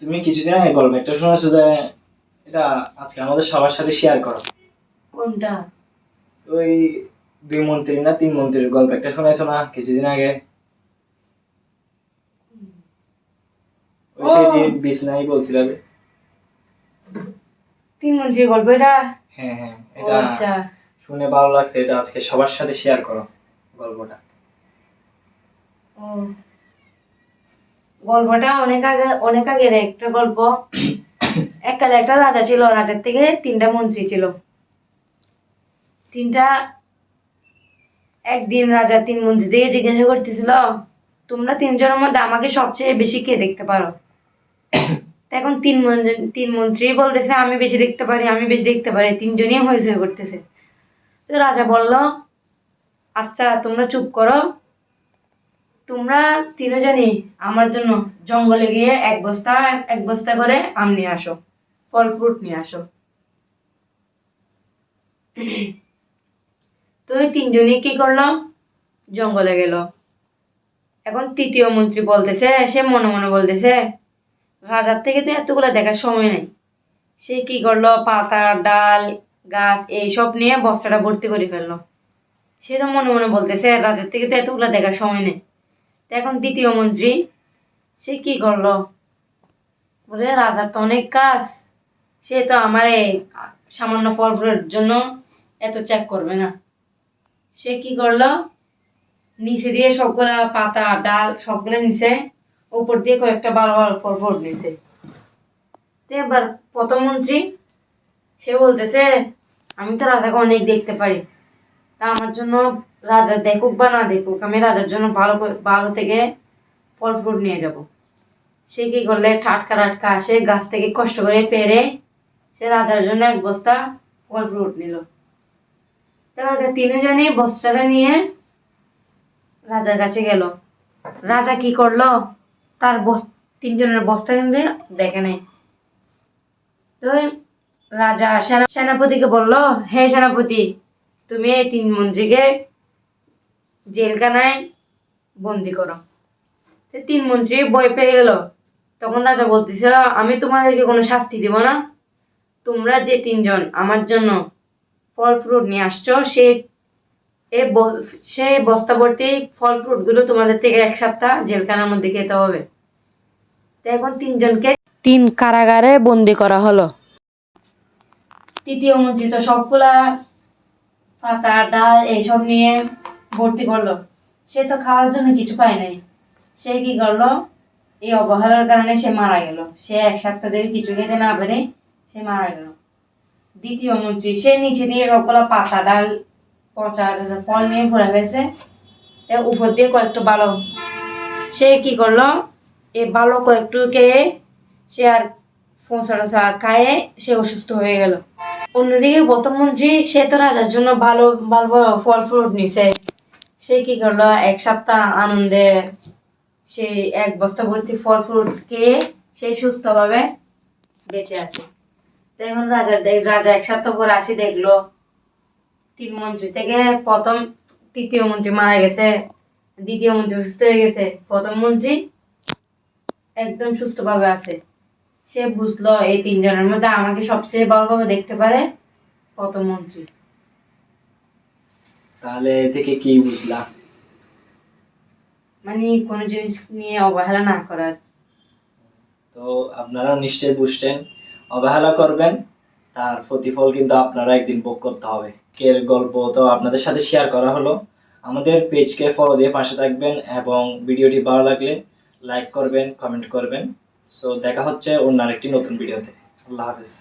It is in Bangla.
তুমি কিছুদিন আগে গল্প একটা শুনেছো যে এটা আজকে আমাদের সবার সাথে শেয়ার করো। কোনটা? ওই দুই মন্ত্রী না তিন মন্ত্রীর গল্প একটা শুনেছো না কিছুদিন আগে? ওই সেই বিছনাই বলছিল যে তিন মন্ত্রীর গল্প এটা? হ্যাঁ হ্যাঁ এটা আচ্ছা। শুনে ভালো লাগছে এটা আজকে সবার সাথে শেয়ার করো গল্পটা। ও। গল্পটা অনেক আগে, অনেক আগের একটা গল্প। এককালে একটা রাজা ছিল, রাজার থেকে তিনটা মন্ত্রী ছিল। তিনটা, একদিন রাজা তিন মন্ত্রী থেকে জিজ্ঞাসা করতেছিল, তোমরা তিনজনের মধ্যে আমাকে সবচেয়ে বেশি কে দেখতে পারো? এখন তিন তিন মন্ত্রী বলতেছে, আমি বেশি দেখতে পারি, আমি বেশি দেখতে পারি। তিনজনই হয়ে হয়ে করতেছে। তো রাজা বলল আচ্ছা তোমরা চুপ করো তোমরা তিনজনই আমার জন্য জঙ্গলে গিয়ে এক বস্তা এক বস্তা করে আম নিয়ে আসো, ফল ফ্রুট নিয়ে আসো। তো ওই তিনজনই কি করল? জঙ্গলে গেল। এখন তৃতীয় মন্ত্রী বলতেছে, সে মনে মনে বলতেছে, রাজার থেকে তো এতগুলো দেখার সময় নেই। সে কি করল? পাতা, ডাল, গাছ এইসব নিয়ে বস্তাটা ভর্তি করে ফেলল। সে তো মনে মনে বলতেছে, রাজার থেকে তো এতগুলো দেখার সময় নেই। তো এখন দ্বিতীয় মন্ত্রী, সে কি করল? বলে রাজার তো অনেক কাজ। সে তো আমার সামান্য ফল ফুলের জন্য এত চেক করবে না। সে কি করল? নিচে দিয়ে সবগুলা পাতা, ডাল সবগুলো নিচে উপর দিয়ে কয়েকটা ভালো ভালো ফল ফ্রুট নিচে তো এবার প্রথম মন্ত্রী, সে বলতেছে, আমি তো রাজাকে অনেক দেখতে পারি। তা আমার জন্য রাজা দেখুক বা না দেখুক, আমি রাজার জন্য ভালো ভালো থেকে ফল ফ্রুট নিয়ে যাব। সে কি করলে? টাটকা টাটকা আসে গাছ থেকে কষ্ট করে পেরে সে রাজার জন্য এক বস্তা ফল ফ্রুট নিল। তারপর তিনজনই বস্তাটা নিয়ে রাজার কাছে গেল। রাজা কি করল? তার বস, তিনজনের বস্তা কিন্তু দেখে নেই। তো রাজা সেনা, সেনাপতিকে বলল, হে সেনাপতি তুমি এই তিন মন্ত্রীকে জেলখানায় বন্দি করো। তিন মন্ত্রী বই পেয়ে গেল। তখন রাজা বলতেছিল, আমি তোমাদেরকে কোনো শাস্তি দিব না। তোমরা যে তিনজন আমার জন্য ফল ফ্রুট নিয়ে আসছো, সে, এ সে বস্তা ভর্তি ফল ফ্রুটগুলো তোমাদের থেকে এক সপ্তাহ জেলখানার মধ্যে খেতে হবে। তো এখন তিনজনকে তিন কারাগারে বন্দি করা হলো। তৃতীয় মন্ত্রী তো সবগুলা পাতা, ডাল এইসব নিয়ে ভর্তি করল। সে তো খাওয়ার জন্য কিছু পায় নাই। সে কি করল? এই অবহেলার কারণে সে মারা গেল। সে এক সপ্তাহ ধরে কিছু খেতে না পেরে সে মারা গেল। দ্বিতীয় মন্ত্রী, সে নিচে দিয়ে সবগুলা পাতা, ডাল, পচা ফল নিয়ে ঘুরে ফেলছে। উপর দিয়ে কয়েকটা ভালো সে কি করল? এই ভালো কয়েকটু খেয়ে সে আর ফোঁসা টোসা খায়ে সে অসুস্থ হয়ে গেল। অন্যদিকে প্রথম মন্ত্রী সে তো রাজার জন্য ভালো ভালো ফল ফ্রুট নিছে, সে কি করল? এক সপ্তাহ আনন্দে সে এক বস্তা ভর্তি ফল ফ্রুট খেয়ে সে সুস্থভাবে বেঁচে আছে। তো এখন রাজার দেখ, রাজা এক সপ্তাহ পর আসি দেখল। তিন মন্ত্রী থেকে প্রথম তৃতীয় মন্ত্রী মারা গেছে, দ্বিতীয় মন্ত্রী সুস্থ হয়ে গেছে, প্রথম মন্ত্রী একদম সুস্থভাবে আছে। সে বুঝলো এই তিনজনের মধ্যে আমাকে সবচেয়ে ভালোভাবে দেখতে পারে প্রথম মন্ত্রী তাহলে এ থেকে কি বুঝলা? মানে কোনো জিনিস নিয়ে অবহেলা না করার। তো আপনারাও নিশ্চয়ই বুঝতেন। অবহেলা করবেন তার প্রতিফল কিন্তু আপনারা একদিন ভোগ করতে হবে। কের গল্প তো আপনাদের সাথে শেয়ার করা হলো। আমাদের পেজকে ফলো দিয়ে পাশে থাকবেন এবং ভিডিওটি ভালো লাগলে লাইক করবেন কমেন্ট করবেন। সো দেখা হচ্ছে অন্য আরেকটি নতুন ভিডিওতে আল্লাহ হাফেজ।